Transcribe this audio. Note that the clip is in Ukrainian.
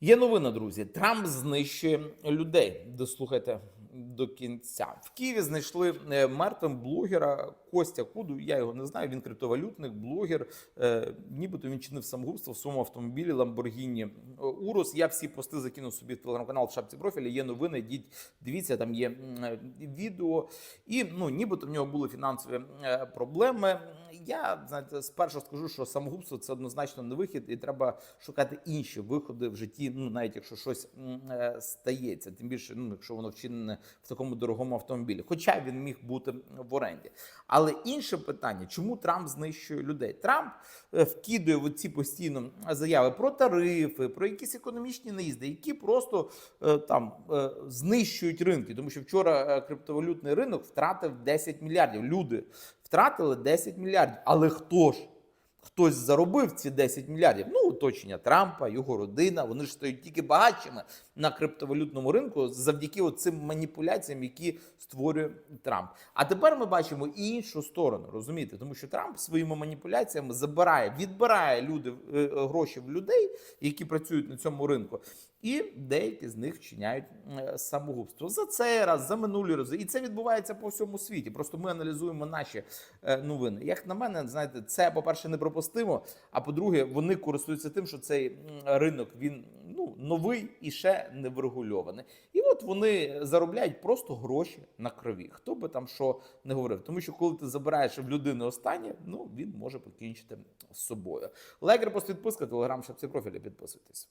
Є новина, друзі. Трамп знищує людей. Дослухайте до кінця. В Києві знайшли е, мертвим блогера Костя Куду. Я його не знаю. Він криптовалютник, блогер. Е, Нібито він чинив самогубство в своєму автомобілі Lamborghini Urus. Я всі пости закинув собі в телеграм-канал в шапці профіля. Є новини. Йдіть, дивіться, там є е, відео. І ну, нібито в нього були фінансові проблеми. Я знаєте, спершу скажу, що самогубство це однозначно не вихід, і треба шукати інші виходи в житті. Ну навіть якщо щось стається, тим більше, ну якщо воно вчинене в такому дорогому автомобілі. Хоча він міг бути в оренді. Але інше питання: чому Трамп знищує людей? Трамп е, вкидує в ці постійно заяви про тарифи, про якісь економічні наїзди, які просто е, там е, знищують ринки. Тому що вчора криптовалютний ринок втратив 10 мільярдів. Люди втратили 10 мільярдів. Але хто ж? Хтось заробив ці 10 мільярдів. Ну, оточення Трампа, його родина. Вони ж стають тільки багатшими на криптовалютному ринку завдяки цим маніпуляціям, які створює Трамп. А тепер ми бачимо і іншу сторону, розумієте? Тому що Трамп своїми маніпуляціями забирає, відбирає люди е, е, гроші в людей, які працюють на цьому ринку. І деякі з них вчиняють е, самогубство за цей раз, за минулі рази. І це відбувається по всьому світі. Просто ми аналізуємо наші новини. Як на мене, знаєте, це по-перше, непропустимо. А по-друге, вони користуються тим, що цей ринок він ну новий і ще не врегульований. І от вони заробляють просто гроші на крові. Хто би там що не говорив. Тому що коли ти забираєш в людини останнє, ну він може покінчити з собою. Лайк, репост, відписка, телеграм, шапці профілі. Підписуйтесь.